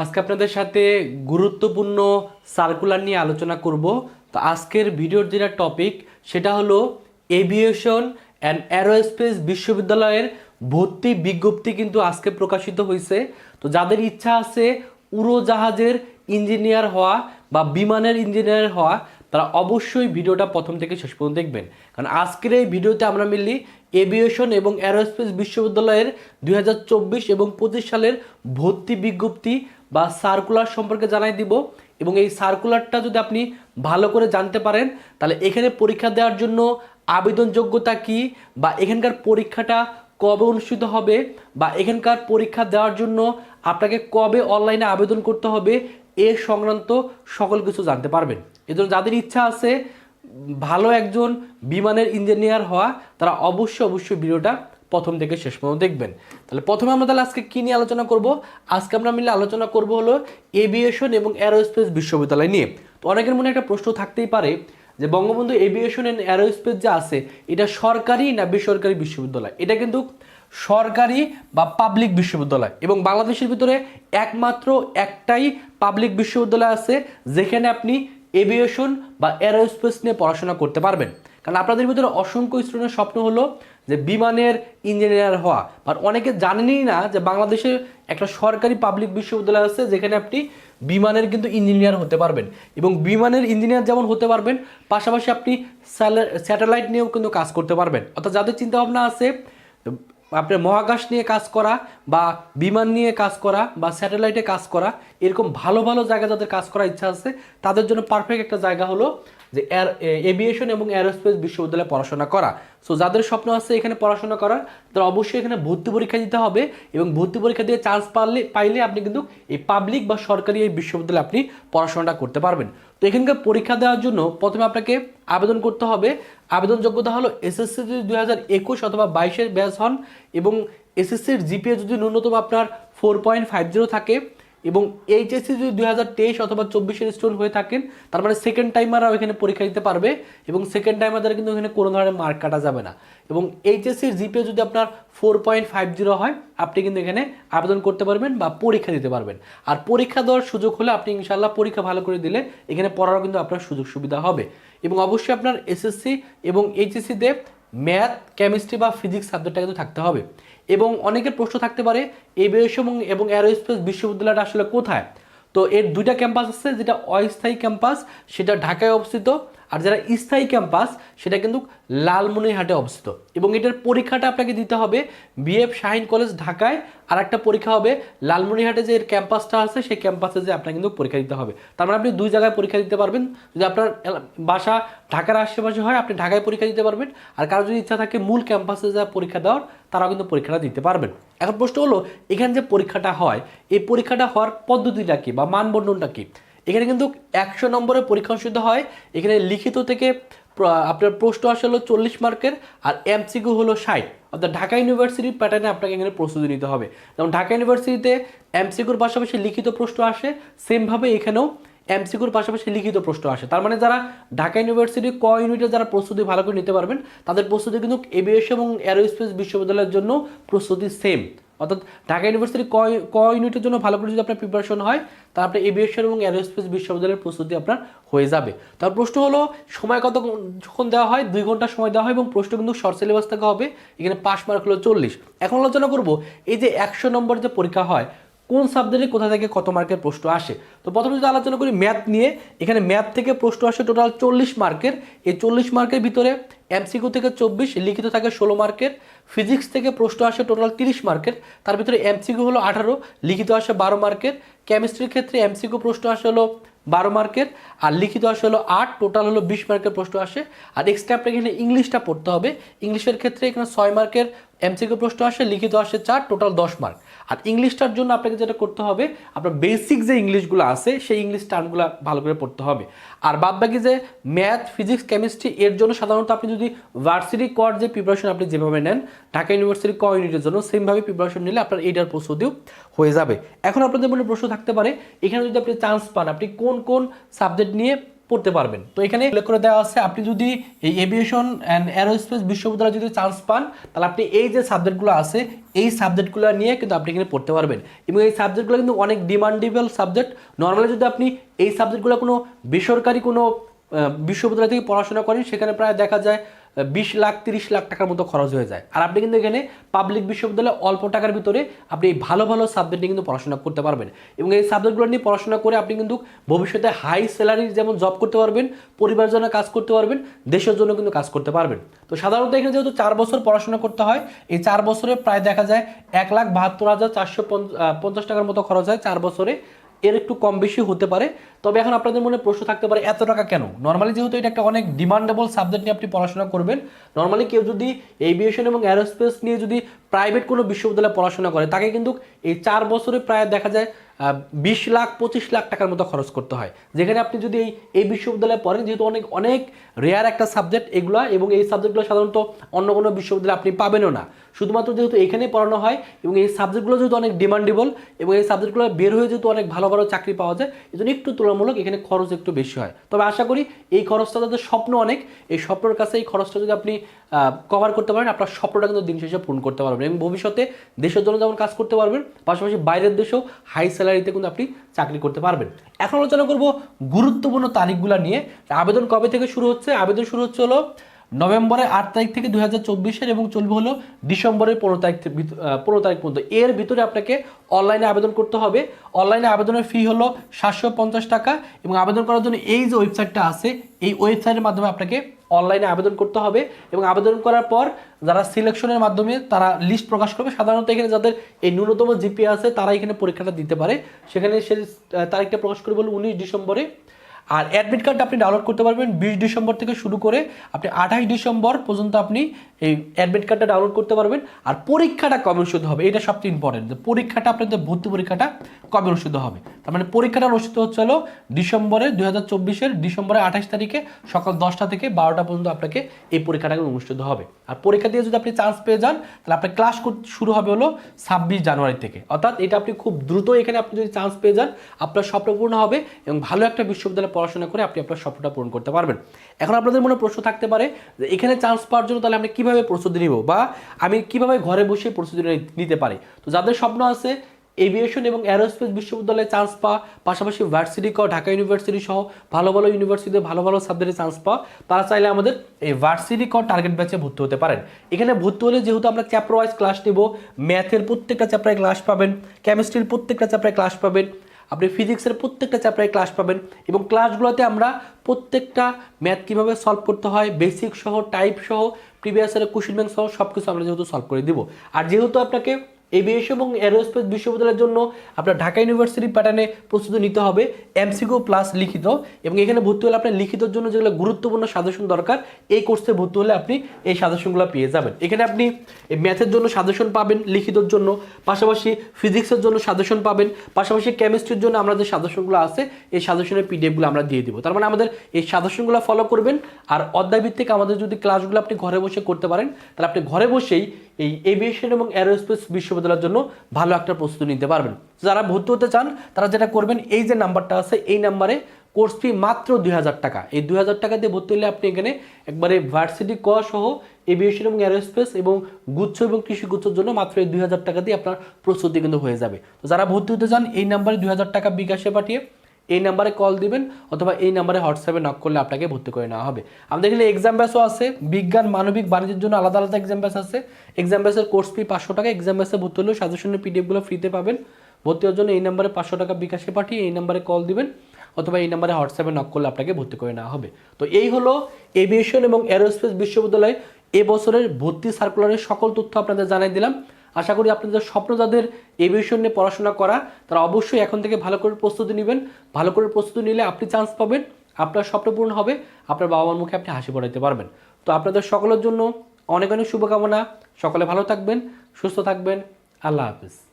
আজকে আপনাদের সাথে গুরুত্বপূর্ণ সার্কুলার নিয়ে আলোচনা করব। তো আজকের ভিডিওর যেটা টপিক সেটা হলো এভিয়েশন অ্যান্ড অ্যারোস্পেস বিশ্ববিদ্যালয়ের ভর্তি বিজ্ঞপ্তি কিন্তু আজকে প্রকাশিত হয়েছে তো যাদের ইচ্ছা আছে উড়োজাহাজের ইঞ্জিনিয়ার হওয়া বা বিমানের ইঞ্জিনিয়ার হওয়া, তারা অবশ্যই ভিডিওটা প্রথম থেকে শেষ পর্যন্ত দেখবেন। কারণ আজকের এই ভিডিওতে আমরা মিললি এভিয়েশন এবং অ্যারোস্পেস বিশ্ববিদ্যালয়ের দু হাজার চব্বিশ এবং পঁচিশ সালের ভর্তি বিজ্ঞপ্তি বা সার্কুলার সম্পর্কে জানাই দিব এবং এই সার্কুলারটা যদি আপনি ভালো করে জানতে পারেন, তাহলে এখানে পরীক্ষা দেওয়ার জন্য আবেদন যোগ্যতা কি বা এখানকার পরীক্ষাটা কবে অনুষ্ঠিত হবে বা এখানকার পরীক্ষা দেওয়ার জন্য আপনাকে কবে অনলাইনে আবেদন করতে হবে এ সংক্রান্ত সকল কিছু জানতে পারবেন। এজন্য যাদের ইচ্ছা আছে, ভালো একজন বিমানের ইঞ্জিনিয়ার হওয়া, তারা অবশ্যই অবশ্যই ভিডিওটা প্রথম থেকে শেষ পর্যন্ত দেখবেন। তাহলে প্রথমে আমরা তাহলে আজকে কী নিয়ে আলোচনা করব? আজকে আমরা মিলে আলোচনা করব হলো এভিয়েশন এবং অ্যারোস্পেস বিশ্ববিদ্যালয় নিয়ে। তো অনেকের মনে একটা প্রশ্ন থাকতেই পারে যে, বঙ্গবন্ধু এভিয়েশন অ্যান্ড অ্যারোস্পেস যে আছে, এটা সরকারি না বেসরকারি বিশ্ববিদ্যালয়? এটা কিন্তু সরকারি বা পাবলিক বিশ্ববিদ্যালয়। এবং বাংলাদেশের ভিতরে একমাত্র একটাই পাবলিক বিশ্ববিদ্যালয় আছে, যেখানে আপনি এভিয়েশন বা অ্যারোস্পেস নিয়ে পড়াশোনা করতে পারবেন। কারণ আপনাদের ভিতরে অসংখ্য স্টুডেন্টের স্বপ্ন হলো যে বিমানের ইঞ্জিনিয়ার হওয়া। বাট অনেকে জানেনই না যে বাংলাদেশে একটা সরকারি পাবলিক বিশ্ববিদ্যালয় আছে, যেখানে আপনি বিমানের কিন্তু ইঞ্জিনিয়ার হতে পারবেন। এবং বিমানের ইঞ্জিনিয়ার যেমন হতে পারবেন, পাশাপাশি আপনি স্যাটেলাইট নিয়েও কিন্তু কাজ করতে পারবেন। অর্থাৎ যাদের চিন্তাভাবনা আছে, আপনার মহাকাশ নিয়ে কাজ করা বা বিমান নিয়ে কাজ করা বা স্যাটেলাইটে কাজ করা, এরকম ভালো ভালো জায়গা যাদের কাজ করার ইচ্ছা আছে, তাদের জন্য পারফেক্ট একটা জায়গা হলো যে এয়ার এভিয়েশন এবং এরোস্পেস বিশ্ববিদ্যালয়ে পড়াশোনা করা। সো যাদের স্বপ্ন আছে এখানে পড়াশোনা করার, তারা অবশ্যই এখানে ভর্তি পরীক্ষা দিতে হবে এবং ভর্তি পরীক্ষা দিয়ে চান্স পারলে, পাইলে আপনি কিন্তু এই পাবলিক বা সরকারি এই বিশ্ববিদ্যালয়ে আপনি পড়াশোনাটা করতে পারবেন। তো এখানকার পরীক্ষা দেওয়ার জন্য প্রথমে আপনাকে আবেদন করতে হবে। আবেদন যোগ্যতা হলো এসএসসি যদি দুই হাজার একুশ অথবা বাইশের ব্যাচ হন এবং এসএসসির জিপিএ যদি ন্যূনতম আপনার ফোর পয়েন্ট ফাইভ জিরো থাকে এবং এইচএসসি যদি দুই হাজার তেইশ অথবা চব্বিশের স্টুডেন্ট হয়ে থাকেন, তার মানে সেকেন্ড টাইমাররাও এখানে পরীক্ষা দিতে পারবে এবং সেকেন্ড টাইমারদের কিন্তু এখানে কোনো ধরনের মার্ক কাটা যাবে না। এবং এইচএসসির জিপিএ যদি আপনার ফোর পয়েন্ট ফাইভ জিরো হয়, আপনি কিন্তু এখানে আবেদন করতে পারবেন বা পরীক্ষা দিতে পারবেন। আর পরীক্ষা দেওয়ার সুযোগ হলে আপনি ইনশাল্লাহ পরীক্ষা ভালো করে দিলে এখানে পড়ারও কিন্তু আপনার সুযোগ সুবিধা হবে। এবং অবশ্যই আপনার এসএসসি এবং এইচএসসিতে ম্যাথ, কেমিস্ট্রি বা ফিজিক্স সাবজেক্টটা কিন্তু থাকতে হবে। এবং অনেকের প্রশ্ন থাকতে পারে এবিএস এবং এবং অ্যারোস্পেস বিশ্ববিদ্যালয়টা আসলে কোথায়? তো এর দুইটা ক্যাম্পাস আছে, যেটা অস্থায়ী ক্যাম্পাস, সেটা ঢাকায় অবস্থিত। আর যারা স্থায়ী ক্যাম্পাস, সেটা কিন্তু লালমনিরহাটে অবস্থিত। এবং এটার পরীক্ষাটা আপনাকে দিতে হবে বিএফ শাহিন কলেজ ঢাকায়, আর একটা পরীক্ষা হবে লালমনিরহাটে যে ক্যাম্পাসটা আছে, সেই ক্যাম্পাসে যে আপনাকে কিন্তু পরীক্ষা দিতে হবে। তার মানে আপনি দুই জায়গায় পরীক্ষা দিতে পারবেন। যদি আপনার বাসা ঢাকার আশেপাশে হয়, আপনি ঢাকায় পরীক্ষা দিতে পারবেন। আর কারও যদি ইচ্ছা থাকে মূল ক্যাম্পাসে যা পরীক্ষা দেওয়ার, তারাও কিন্তু পরীক্ষাটা দিতে পারবেন। এখন প্রশ্ন হলো, এখানে যে পরীক্ষাটা হয়, এই পরীক্ষাটা হওয়ার পদ্ধতিটা কী বা মানবন্ধনটা কি? এখানে কিন্তু একশো নম্বরের পরীক্ষা অনুষ্ঠিত হয়। এখানে লিখিত থেকে আপনার প্রশ্ন আসে হলো চল্লিশ মার্কের আর এমসিকিউ হলো ষাট। অর্থাৎ ঢাকা ইউনিভার্সিটির প্যাটার্নে আপনাকে এখানে প্রস্তুতি নিতে হবে। যেমন ঢাকা ইউনিভার্সিটিতে এমসিকিউর পাশাপাশি লিখিত প্রশ্ন আসে, সেমভাবে এখানেও এমসিকিউর পাশাপাশি লিখিত প্রশ্ন আসে। তার মানে যারা ঢাকা ইউনিভার্সিটি ক ইউনিটে যারা প্রস্তুতি ভালো করে নিতে পারবেন, তাদের প্রস্তুতি কিন্তু এবিএস এবং অ্যারোস্পেস বিশ্ববিদ্যালয়ের জন্য প্রস্তুতি সেম অর্থাৎ ঢাকা ইউনিভার্সিটি ক ইউনিটের জন্য ভালো করে যদি আপনার প্রিপারেশন হয় তাহলে আপনার এভিয়েশন এবং অ্যারোস্পেস বিশ্ববিদ্যালয়ের প্রস্তুতি আপনার হয়ে যাবে। তার প্রশ্ন হলো, সময় কত যখন দেওয়া হয়, দুই ঘণ্টা সময় দেওয়া হয় এবং প্রশ্ন কিন্তু শর্ট সিলেবাস থেকে হবে, এখানে পাস মার্ক হলো চল্লিশ। এখন আলোচনা করব, এই যে একশো নম্বর যে পরীক্ষা হয় কোন সাবজেক্টে কোথা থেকে কত মার্কের প্রশ্ন আসে? তো প্রথমে যদি আলোচনা করি ম্যাথ নিয়ে, এখানে ম্যাথ থেকে প্রশ্ন আসে টোটাল চল্লিশ মার্কের এই চল্লিশ মার্কের ভিতরে এমসিকিউ থেকে চব্বিশ, লিখিত থাকে ষোলো মার্কের ফিজিক্স থেকে প্রশ্ন আসে টোটাল তিরিশ মার্কের তার ভিতরে এমসিকিউ হলো আঠারো, লিখিত আসে বারো মার্কের কেমিস্ট্রির ক্ষেত্রে এমসিকিউ প্রশ্ন আসে হলো বারো মার্কের আর লিখিত আসে হলো আট টোটাল হলো বিশ মার্কের প্রশ্ন আসে। আর এক্সট্রা আপনাকে এখানে ইংলিশটা পড়তে হবে। ইংলিশের ক্ষেত্রে এখানে ছয় মার্কের এমসিকিউ প্রশ্ন আসে, লিখিত আসে চার টোটাল দশ মার্ক আর ইংলিশটার জন্য আপনাকে যেটা করতে হবে, আপনার বেসিক যে ইংলিশগুলো আছে, সেই ইংলিশ টার্মগুলো ভালো করে পড়তে হবে। আর বাদ বাকি যে ম্যাথ ফিজিক্স কেমিস্ট্রি এর জন্য সাধারণত আপনি যদি ভার্সিটি কর যে প্রিপারেশন আপনি যেভাবে নেন, ঢাকা ইউনিভার্সিটি ক ইউনিটের জন্য সেমভাবে প্রিপারেশন নিলে আপনার এইটার প্রস্তুতিও হয়ে যাবে। এখন আপনাদের মনে প্রশ্ন থাকতে পারে, এখানে যদি আপনি চান্স পান, আপনি কোন কোন সাবজেক্ট নিয়ে পড়তে পারবেন। তো এখানে উল্লেখ করে দেওয়া আছে, আপনি যদি এই এভিয়েশন অ্যান্ড অ্যারোস্পেস বিশ্ববিদ্যালয়ে যদি চান্স পান, তাহলে আপনি এই যে সাবজেক্টগুলো আছে, এই সাবজেক্টগুলো নিয়ে কিন্তু আপনি এখানে পড়তে পারবেন। এবং এই সাবজেক্টগুলো কিন্তু অনেক ডিমান্ডেবল সাবজেক্ট নর্মালি যদি আপনি এই সাবজেক্টগুলো কোনো বেসরকারি কোনো বিশ্ববিদ্যালয় থেকে পড়াশোনা করেন, সেখানে প্রায় দেখা যায় বিশ লাখ, তিরিশ লাখ টাকার মতো খরচ হয়ে যায়। আর আপনি কিন্তু এখানে পাবলিক বিশ্ববিদ্যালয়ে অল্প টাকার ভিতরে আপনি এই ভালো ভালো সাবজেক্ট নিয়ে কিন্তু পড়াশোনা করতে পারবেন। এবং এই সাবজেক্টগুলো নিয়ে পড়াশোনা করে আপনি কিন্তু ভবিষ্যতে হাই স্যালারির যেমন জব করতে পারবেন, পরিবারের জন্য কাজ করতে পারবেন, দেশের জন্য কিন্তু কাজ করতে পারবেন। তো সাধারণত এখানে যেহেতু চার বছর পড়াশোনা করতে হয়, এই চার বছরে প্রায় দেখা যায় এক লাখ বাহাত্তর হাজার চারশো পঞ্চাশ টাকার মতো খরচ হয় চার বছরে। এর একটু কম বেশি হতে পারে। তবে এখন আপনাদের মনে প্রশ্ন থাকতে পারে, এত টাকা কেন? নর্মালি যেহেতু এটা একটা অনেক ডিমান্ডেবল সাবজেক্ট নিয়ে আপনি পড়াশোনা করবেন নর্মালি কেউ যদি এভিয়েশন এবং অ্যারোস্পেস নিয়ে যদি প্রাইভেট কোনো বিশ্ববিদ্যালয়ে পড়াশোনা করে, তাকে কিন্তু এই চার বছরে প্রায় দেখা যায় বিশ লাখ, পঁচিশ লাখ টাকার মতো খরচ করতে হয়। যেখানে আপনি যদি এই এই বিশ্ববিদ্যালয়ে পড়েন, যেহেতু অনেক অনেক রেয়ার একটা সাবজেক্ট এগুলো, এবং এই সাবজেক্টগুলো সাধারণত অন্য কোনো বিশ্ববিদ্যালয়ে আপনি পাবেনও না। শুধুমাত্র যেহেতু এখানেই পড়ানো হয় এবং এই সাবজেক্টগুলো যেহেতু অনেক ডিমান্ডেবল এবং এই সাবজেক্টগুলো বের হয়ে যেহেতু অনেক ভালো ভালো চাকরি পাওয়া যায় এই জন্য একটু তুলনামূলক এখানে খরচ একটু বেশি হয়। তবে আশা করি এই খরচটা যাদের স্বপ্ন অনেক, এই স্বপ্নের কাছে এই খরচটা যদি আপনি কভার করতে পারেন, আপনার স্বপ্নটা কিন্তু দিন শেষে পূরণ করতে পারবেন এবং ভবিষ্যতে দেশের জন্য যেমন কাজ করতে পারবেন, পাশাপাশি বাইরের দেশেও হাই স্যালারিতে কিন্তু আপনি চাকরি করতে পারবেন। এখন আলোচনা করব গুরুত্বপূর্ণ তারিখগুলো নিয়ে। আবেদন কবে থেকে শুরু হচ্ছে? আবেদন শুরু হচ্ছে হলো নভেম্বরের আট তারিখ থেকে দুই হাজার চব্বিশের এবং চলবে হলো ডিসেম্বরের পনেরো তারিখ পনেরো তারিখ পর্যন্ত। এর ভিতরে আপনাকে অনলাইনে আবেদন করতে হবে। অনলাইনে আবেদনের ফি হলো সাতশো পঞ্চাশ টাকা এবং আবেদন করার জন্য এই যে ওয়েবসাইটটা আছে, এই ওয়েবসাইটের মাধ্যমে আপনাকে অনলাইনে আবেদন করতে হবে এবং আবেদন করার পর যারা সিলেকশনের মাধ্যমে তারা লিস্ট প্রকাশ করবে। সাধারণত এখানে যাদের এই ন্যূনতম জিপি আছে, তারা এখানে পরীক্ষাটা দিতে পারে। সেখানে সে তারিখটা প্রকাশ করবে হলো উনিশ ডিসেম্বরে। আর অ্যাডমিট কার্ড আপনি ডাউনলোড করতে পারবেন বিশ ডিসেম্বর থেকে শুরু করে আপনি আঠাশ ডিসেম্বর পর্যন্ত আপনি এই অ্যাডমিট কার্ডটা ডাউনলোড করতে পারবেন। আর পরীক্ষাটা কবে অনুষ্ঠিত হবে? এটা সবচেয়ে ইম্পর্টেন্ট যে পরীক্ষাটা আপনাদের ভর্তি পরীক্ষাটা কবে অনুষ্ঠিত হবে? তার মানে পরীক্ষাটা অনুষ্ঠিত হচ্ছে হলো ডিসেম্বরের দুই হাজার চব্বিশের ডিসেম্বরের আঠাশ তারিখে সকাল দশটা থেকে বারোটা পর্যন্ত আপনাকে এই পরীক্ষাটা অনুষ্ঠিত হবে? আর পরীক্ষা দিয়ে যদি আপনি চান্স পেয়ে যান, তাহলে আপনার ক্লাস শুরু হবে হলো ছাব্বিশ জানুয়ারি থেকে। অর্থাৎ এটা আপনি খুব দ্রুত এখানে আপনি যদি চান্স পেয়ে যান, আপনার স্বপ্ন পূর্ণ হবে এবং ভালো একটা বিশ্ববিদ্যালয়ে পড়াশোনা করে আপনি আপনার স্বপ্নটা পূরণ করতে পারবেন। এখন আপনাদের মনে প্রশ্ন থাকতে পারে যে এখানে চান্স পাওয়ার জন্য তাহলে আমি কীভাবে প্রস্তুতি নিব বা আমি কীভাবে ঘরে বসে প্রস্তুতি নিতে পারি? তো যাদের স্বপ্ন আছে এভিয়েশন এবং অ্যারোস্পেস বিশ্ববিদ্যালয়ে চান্স পাওয়া, পাশাপাশি ভার্সিটি ক ঢাকা ইউনিভার্সিটি সহ ভালো ভালো ইউনিভার্সিটিতে ভালো ভালো সাবজেক্টে চান্স পাওয়া, তারা চাইলে আমাদের এই ভার্সিটি ক টার্গেট ব্যাচে ভর্তি হতে পারেন। এখানে ভর্তি হলে যেহেতু আমরা চ্যাপ্টার ওয়াইজ ক্লাস নেব ম্যাথের প্রত্যেকটা চ্যাপ্টারে ক্লাস পাবেন কেমিস্ট্রির প্রত্যেকটা চ্যাপ্টারে ক্লাস পাবেন আপনি ফিজিক্সের প্রত্যেকটা চ্যাপ্টারে ক্লাস পাবেন এবং ক্লাসগুলোতে আমরা প্রত্যেকটা ম্যাথ কীভাবে সলভ করতে হয় বেসিক সহ টাইপ সহ প্রিভিয়াস ইয়ারের কোশ্চেন ব্যাংক সহ সব কিছু আমরা যেহেতু সলভ করে দিব। আর যেহেতু আপনাকে এভিয়েশন এবং এরোস্পেস বিশ্ববিদ্যালয়ের জন্য আপনার ঢাকা ইউনিভার্সিটি প্যাটার্নে প্রস্তুতি নিতে হবে এমসিকিউ প্লাস লিখিত, এবং এখানে ভর্তি হলে আপনার লিখিতর জন্য যেগুলো গুরুত্বপূর্ণ সাজেশন দরকার, এই কোর্সে ভর্তি হলে আপনি এই সাজেশনগুলো পেয়ে যাবেন। এখানে আপনি ম্যাথের জন্য সাজেশন পাবেন লিখিতর জন্য, পাশাপাশি ফিজিক্সের জন্য সাজেশন পাবেন, পাশাপাশি কেমিস্ট্রির জন্য আমরা যে সাজেশনগুলো আছে, এই সাজেশনের পিডিএফগুলো আমরা দিয়ে দিব। তার মানে আমাদের এই সাজেশনগুলো ফলো করবেন, আর অধ্যায়ভিত্তিক আমাদের যদি ক্লাসগুলো আপনি ঘরে বসে করতে পারেন, তাহলে আপনি ঘরে বসেই এই এভিয়েশন এবং অ্যারোস্পেস বিশ্ববিদ্যালয়ের জন্য ভালো একটা প্রস্তুতি নিতে পারবেন। যারা ভর্তি হতে চান, তারা যেটা করবেন, এই যে নাম্বারটা আছে, এই নাম্বারে কোর্স ফি মাত্র দুই হাজার টাকা। এই দুই হাজার টাকা দিয়ে ভর্তি হলে আপনি এখানে একবারে ভার্সিটি ক সহ এভিয়েশন এবং অ্যারোস্পেস এবং গুচ্ছ এবং কৃষি গুচ্ছর জন্য মাত্র এই দুই হাজার টাকা দিয়ে আপনার প্রস্তুতি কিন্তু হয়ে যাবে। তো যারা ভর্তি হতে চান, এই নাম্বারে দুই হাজার টাকা বিকাশে পাঠিয়ে এই নাম্বারে কল দিবেন অথবা এই নাম্বারে হোয়াটসঅ্যাপে নক করলে আপনাকে ভর্তি করে নেওয়া হবে। আমাদের এখানে এক্সাম ব্যাসও আছে, বিজ্ঞান, মানবিক, বাণিজ্যের জন্য আলাদা আলাদা এক্সাম ব্যাস আছে। এক্সাম ব্যাসের কোর্স ফি পাঁচশো টাকা এক্সাম ব্যাসে ভর্তি হলেও সাজেশনের পিডিএফগুলো ফ্রিতে পাবেন। ভর্তি হওয়ার জন্য এই নাম্বারে পাঁচশো টাকা বিকাশে পাঠিয়ে এই নাম্বারে কল দিবেন অথবা এই নাম্বারে হোয়াটসঅ্যাপে নক করলে আপনাকে ভর্তি করে নেওয়া হবে। তো এই হলো এভিয়েশন এবং অ্যারোস্পেস বিশ্ববিদ্যালয় এ বছরের ভর্তি সার্কুলারের সকল তথ্য আপনাদের জানাই দিলাম। আশা করি আপনাদের স্বপ্ন যাদের এভিয়েশন নিয়ে পড়াশোনা করা, তারা অবশ্যই এখন থেকে ভালো করে প্রস্তুতি নেবেন। ভালো করে প্রস্তুতি নিলে আপনি চান্স পাবেন, আপনার স্বপ্ন পূরণ হবে, আপনার বাবা মার মুখে আপনি হাসি পড়াইতে পারবেন। তো আপনাদের সকলের জন্য অনেক অনেক শুভকামনা। সকলে ভালো থাকবেন, সুস্থ থাকবেন। আল্লাহ হাফিজ।